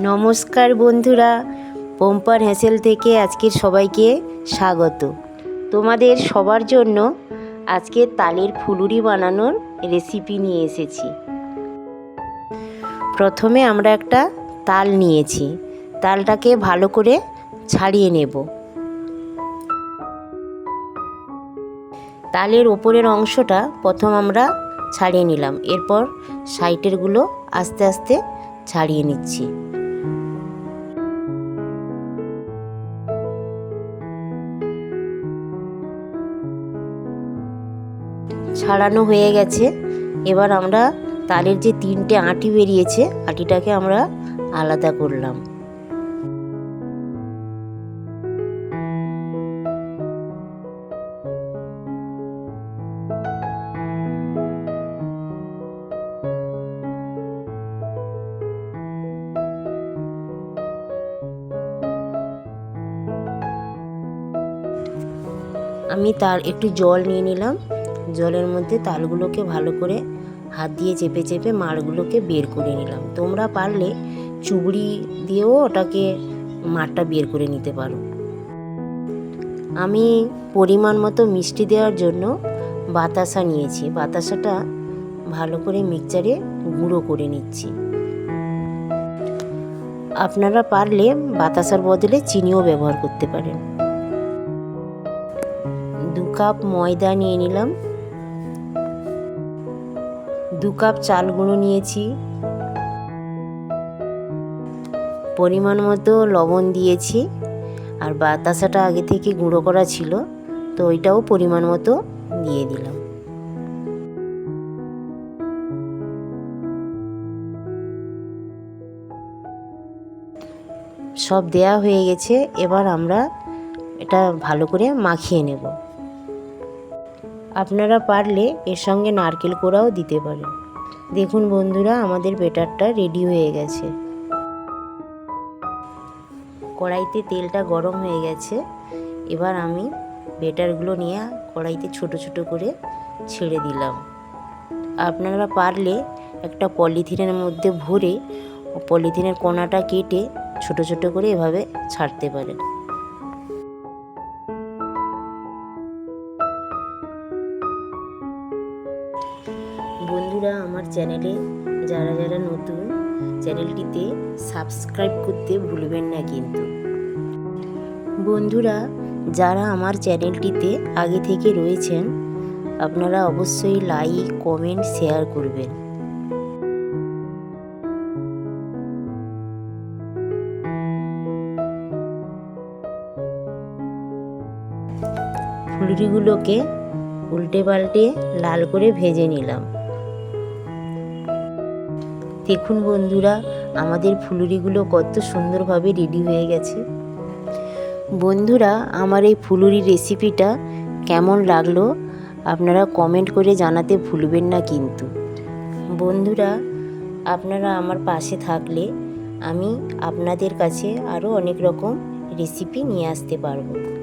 নমস্কার বন্ধুরা, পম্পার হ্যাসেল থেকে আজকের সবাইকে স্বাগত। তোমাদের সবার জন্য আজকে তালের ফুলুরি বানানোর রেসিপি নিয়ে এসেছি। প্রথমে আমরা একটা তাল নিয়েছি। তালটাকে ভালো করে ছাড়িয়ে নেব। তালের ওপরের অংশটা প্রথম আমরা ছাড়িয়ে নিলাম। এরপর সাইটেরগুলো আস্তে আস্তে ছাড়িয়ে নিচ্ছি। ছাড়ানো হয়ে গেছে। এবার আমরা তালের যে তিনটে আঁটি বেরিয়েছে, আঁটিটাকে আমরা আলাদা করলাম। আমি তার একটু জল নিয়ে নিলাম। জলের মধ্যে তালগুলোকে ভালো করে হাত দিয়ে চেপে চেপে মাড়গুলোকে বের করে নিলাম। তোমরা পারলে চুবড়ি দিয়েও ওটাকে মাঠটা বের করে নিতে পারো। আমি পরিমাণ মতো মিষ্টি দেওয়ার জন্য বাতাসা নিয়েছি। বাতাসাটা ভালো করে মিক্সচারে গুঁড়ো করে নিচ্ছি। আপনারা পারলে বাতাসার বদলে চিনিও ব্যবহার করতে পারেন। দু কাপ ময়দা নিয়ে নিলাম। দু কাপ চাল গুঁড়ো নিয়েছি। পরিমাণ মতো লবণ দিয়েছি। আর বাতাসাটা আগে থেকে গুঁড়ো করা ছিল, তো ওইটাও পরিমাণ মতো দিয়ে দিলাম। সব দেয়া হয়ে গেছে, এবার আমরা এটা ভালো করে মাখিয়ে নেব। আপনারা পারলে এর সঙ্গে নারকেল কোড়াও দিতে পারেন। দেখুন বন্ধুরা, আমাদের বেটারটা রেডি হয়ে গেছে। কড়াইতে তেলটা গরম হয়ে গেছে। এবার আমি বেটারগুলো নিয়ে কড়াইতে ছোট ছোট করে ছেড়ে দিলাম। আপনারা পারলে একটা পলিথিনের মধ্যে ভরে পলিথিনের কোনাটা কেটে ছোট ছোট করে এভাবে ছাড়তে পারেন। বন্ধুরা, আমার চ্যানেলে যারা যারা নতুন, চ্যানেলটিতে সাবস্ক্রাইব করতে ভুলবেন না কিন্তু। বন্ধুরা, যারা আমার চ্যানেলটিতে আগে থেকে রয়েছেন, আপনারা অবশ্যই লাইক কমেন্ট শেয়ার করবেন। ফুলরিগুলোকে উল্টে পাল্টে লাল করে ভেজে নিলাম। দেখুন বন্ধুরা, আমাদের ফুলুরিগুলো কত সুন্দরভাবে রেডি হয়ে গেছে। বন্ধুরা, আমার এই ফুলুরি রেসিপিটা কেমন লাগল আপনারা কমেন্ট করে জানাতে ভুলবেন না কিন্তু। বন্ধুরা, আপনারা আমার পাশে থাকলে আমি আপনাদের কাছে আরও অনেক রকম রেসিপি নিয়ে আসতে পারব।